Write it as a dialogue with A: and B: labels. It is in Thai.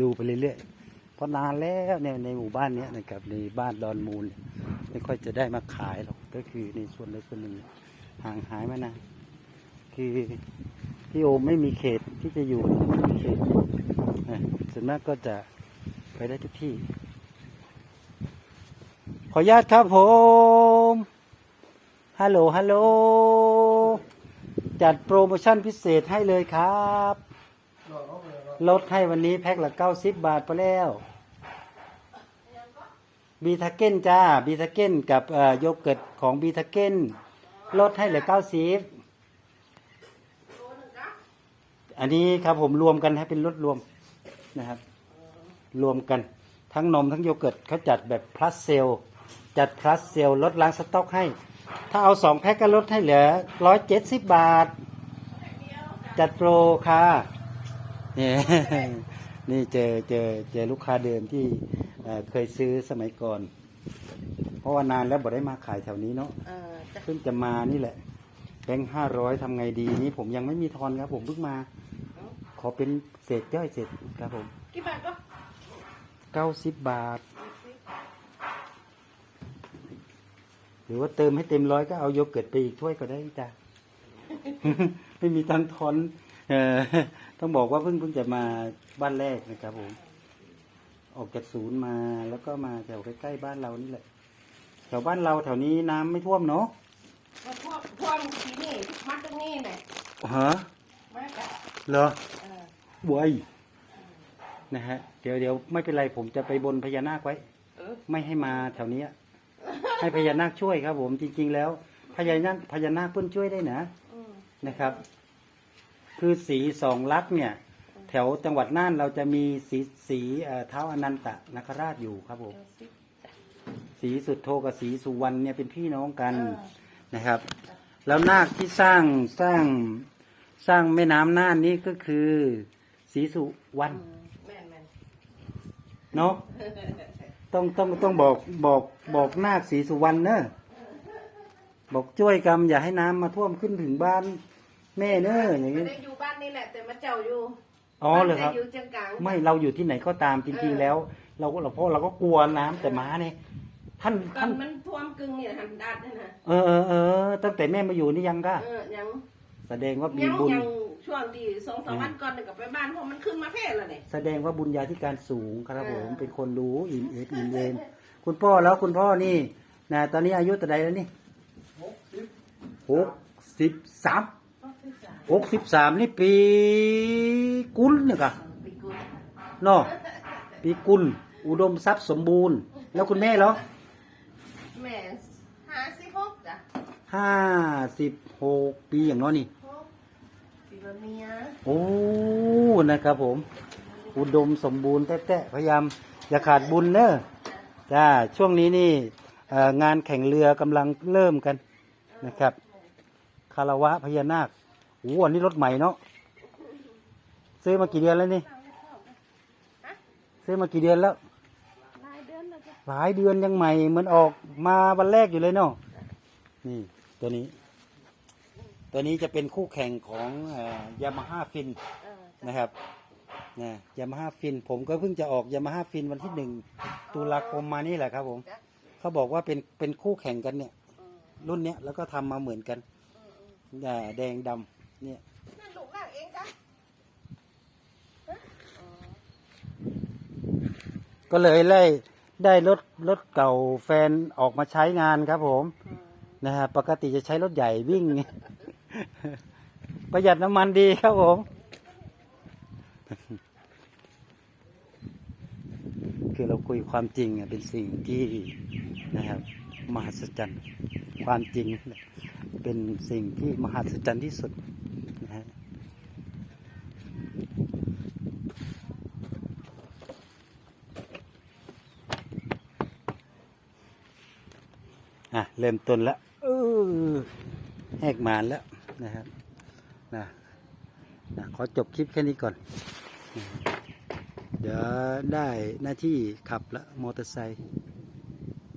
A: ดูไปเรื่อยๆเพราะนานแล้วเนี่ยในหมู่บ้านนี้นะครับในบ้านดอนมูล ไม่ค่อยจะได้มาขายหรอกก็คือในส่วนใดส่วนหนึ่งห่างหายมานานคือพี่โอมไม่มีเขตที่จะอยู่ไม่มีเขตส่วนมากก็จะไปได้ทุกที่ ขออนุญาตครับผมฮัลโหลฮัลโหลจัดโปรโมชั่นพิเศษให้เลยครับ ลดให้วันนี้แพ็คละเก้าสิบบาทไปแล้ว บีทาเก้นจ้า บีทาเก้นกับโยเกิร์ตของบีทาเก้นลดให้เหลือเก้าสิบอันนี้ครับผมรวมกันให้เป็นลดรวมนะครับ รวมกันทั้งนมทั้งโยเกิร์ตเขาจัดแบบพลัสเซลจัดพลัสเซลลดล้างสต็อกให้ ถ้าเอาสองแพ็คก็ลดให้เหลือร้อยเจ็ดสิบบาท จัดโปรค่ะ นี่นี่เจอเจอเจอลูกค้าเดิมที่เอ่อเคยซื้อสมัยก่อน เพราะว่านานแล้วบ่ได้มาขายแถวนี้เนาะ
B: เออจะ
A: เพิ่งจะมานี่แหละแบงค์ห้าร้อยทำไงดีนี่ผมยังไม่มีทอนครับ ผมเพิ่งมา ขอเป็นเศษย่อยเศษครับผม
B: กี่บาทก็
A: เก้าสิบบาท หรือว่าเติมให้เต็มร้อยก็เอาโยเกิร์ตไปอีกถ้วยก็ได้จ้ะไม่มีตังค์ทอน เออ ต้องบอกว่าเพิ่งเพิ่งจะมาบ้านแรกนะครับผม ออกจากศูนย์มาแล้วก็มาแถวใกล้ๆบ้านเรานี่แหละ แถวบ้านเราแถวนี้น้ำไม่ท่วมเนาะ
B: มาพวกพวกที่นี่มัดตรงนี้แหละ
A: ฮะ
B: มัดอะ
A: เหรอ
B: เออ
A: บวยนะฮะ เดี๋ยวเดี๋ยวไม่เป็นไรผมจะไปบนพญานาคไว้
B: เออ
A: ไม่ให้มาแถวเนี้ยให้พญานาคช่วยครับ ผมจริง ๆ แล้วพญานาคพญานาคเพิ่นช่วยได้นะ
B: อืม
A: นะครับ คือสีสองลักษณ์เนี่ย แถวจังหวัดน่านเราจะมีสีสีเอ่อเท้าอนันตะนคราชอยู่ครับผม
B: เดี๋ยวสิ
A: สีสุดโทกับสีสุวรรณเนี่ยเป็นพี่น้องกัน
B: เออ
A: นะครับ แล้วนาคที่สร้างสร้างสร้างแม่น้ำน่านนี่ก็คือสีสุวรรณ
B: อืมแม่นแม่น
A: เนาะต้องต้องต้องบอกบอกบอกนาคสีสุวรรณเนอะบอกช่วยกรรมอย่าให้น้ำมาท่วมขึ้นถึงบ้าน แม่เนอะอย่าง
B: ไม่
A: นี้
B: ได้อยู่บ้านนี่แหละ แต่มาเจ้าอยู่
A: อ๋อเหรอครับ
B: แต่อยู่เชียงกลาง
A: ไม่เราอยู่ที่ไหนก็ตามจริงๆแล้ว เราก็เราเพราะเราก็กลัวน้ำแต่ม้าเนี่ยท่าน
B: ตอ
A: ท่านน
B: มันท่วมกึ่งเนี่ยหันดาดนี่นะ
A: เออเออเออตั้งแต่แม่มาอยู่นี่ยังก็
B: เออยัง
A: แสดงว่ามี
B: ยัง
A: บุญ
B: ยังช่วงที่สองสามวันก่อนเนี่ยกลับไปบ้านเพราะมันขึ้นมาเพศแล้วเนี่ย
A: แสดงว่าบุญญาธิการสูงครับผม
B: เออ
A: เป็นคนรู้อิ่มเอ็ดอิ่มเอมคุณพ่อแล้วคุณพ่อนี่นะตอนนี้อายุเท่าไหรแล้วนี่หกสิบสาม หกสิบสามนี่ปีกุลเนี่ยค่ะ
B: ปีกุล
A: เนาะปีกุลอุดมทรัพย์สมบูรณ์ แล้วคุณแม่เหรอ
B: แม่ห้าสิบหกจ้ะ
A: ห้าสิบหกปีอย่างน้อยนี่
B: หกปีละเมีย
A: โอ้นะครับผม อุดมสมบูรณ์แท้ๆพยายามอย่าขาดบุญเนอะจ้าช่วงนี้นี่เอ่องานแข่งเรือกำลังเริ่มกันนะครับคารวะพญานาค โอ้อันนี้รถใหม่เนาะ ซื้อมากี่เดือนแล้วนี่ ซื้อมากี่เดือนแล้ว
B: หลายเดือนแล้วจ้ะ
A: หลายเดือนยังใหม่เหมือนออกมาวันแรกอยู่เลยเนาะ นี่ตัวนี้ ตัวนี้จะเป็นคู่แข่งของยามาฮ่าฟิน
B: เออ
A: นะครับนะยามาฮ่าฟิน ผมก็เพิ่งจะออกยามาฮ่าฟินวันที่หนึ่งตุลาคมมานี่แหละครับผม
B: จ้ะ
A: เขาบอกว่าเป็นเป็นคู่แข่งกันเนี่ย
B: อืม
A: รุ่นเนี้ยแล้วก็ทำมาเหมือนกัน
B: อืมอืม
A: อ่าแดงดำ เนี่ย
B: นั่นลูกเราเองจ้ะ
A: ก็เลยไล่ได้รถรถเก่าแฟนออกมาใช้งานครับผม
B: อืม
A: นะฮะปกติจะใช้รถใหญ่วิ่ง ประหยัดน้ำมันดีครับผม คือเราคุยความจริงอะเป็นสิ่งที่นะครับมหัศจรรย์ความจริงเนี่ยเป็นสิ่งที่มหัศจรรย์ที่สุดนะฮะ อะเริ่มต้นแล้วเออแหกมานแล้วนะครับนะนะขอจบคลิปแค่นี้ก่อน เดี๋ยวได้หน้าที่ขับละมอเตอร์ไซค์